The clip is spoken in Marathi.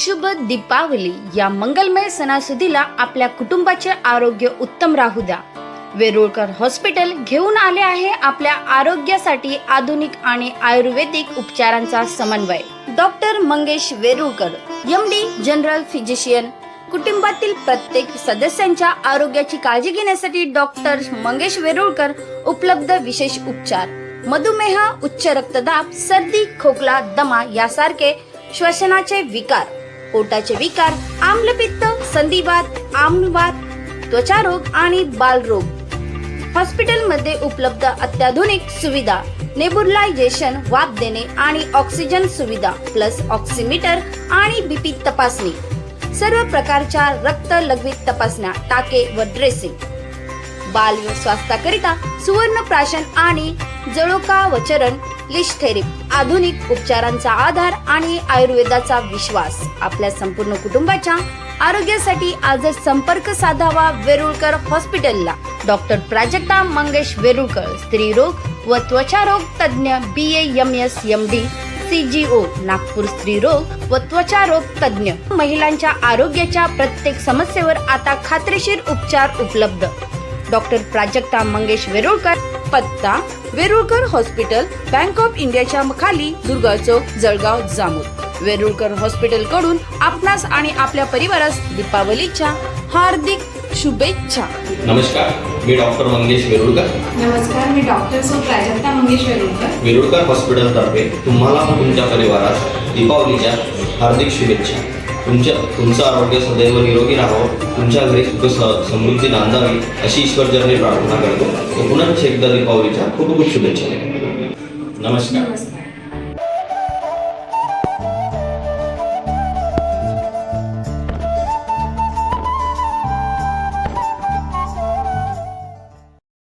शुभ दीपावली. या मंगलमय सणासुदीला आपल्या कुटुंबाचे आरोग्य उत्तम राहू द्या. वेरुळकर हॉस्पिटल घेऊन आले आहे आपल्या आरोग्यासाठी आधुनिक आणि आयुर्वेदिक उपचारांचा समन्वय. Doctor Mangesh Verulkar M D general physician कुटुंबातील प्रत्येक सदस्यांच्या आरोग्याची काळजी घेण्यासाठी डॉक्टर मंगेश वेरुळकर उपलब्ध विशेष उपचार. मधुमेह उच्च रक्तदाब सर्दी खोकला दमा यासारखे श्वसनाचे विकार पोटाचे विकार आम्लपित्त संधिवात आम्लवात त्वचारोग आणि बालरोग. हॉस्पिटलमध्ये उपलब्ध अत्याधुनिक सुविधा नेबुलायझेशन वाफ देणे आणि ऑक्सिजन सुविधा प्लस ऑक्सिमीटर आणि बीपी तपासणी. सर्व प्रकारच्या रक्त लघवीत तपासण्या टाके व ड्रेसिंग. बाल स्वास्थ्याकरिता सुवर्ण प्राशन आणि जळोका व चरण लिशथेरिप आधुनिक उपचारांचा आधार आणि आयुर्वेदाचा विश्वास. आपल्या संपूर्ण कुटुंबाच्या आरोग्यासाठी आजच संपर्क साधावा वेरुळकर हॉस्पिटलला. डॉक्टर प्राजक्ता मंगेश वेरुळकर स्त्रीरोग व त्वचारोग तज्ज्ञ B M S M D CGO Nagpur स्त्री रोग व त्वचारोग तज्ज्ञ. महिलांच्या आरोग्याच्या प्रत्येक समस्येवर आता खात्रीशीर उपचार उपलब्ध. डॉक्टर प्राजक्ता मंगेश वेरुळकर पत्ता वेरुळकर हॉस्पिटल बँक ऑफ इंडियाच्या खाली दुर्गा चौक जळगाव जामोद. वेरुळकर हॉस्पिटलकडून आपणास आणि आपल्या परिवारास दीपावलीच्या हार्दिक शुभेच्छा. नमस्कार मी डॉक्टर मंगेश वेरुळकर. नमस्कार मी डॉक्टर सो प्राजक्ता मंगेश वेरुळकर. वेरुळकर हॉस्पिटलतर्फे तुम्हाला व तुमच्या परिवारास दीपावलीच्या हार्दिक शुभेच्छा. तुमच्या तुमचं आरोग्य सदैव निरोगी राहावं तुमच्या घरी सुख समृद्धी नांदावी अशी ईश्वरचरणी प्रार्थना करतो. व पुन्हा एकदा दीपावलीच्या खूप खूप शुभेच्छा नमस्कार.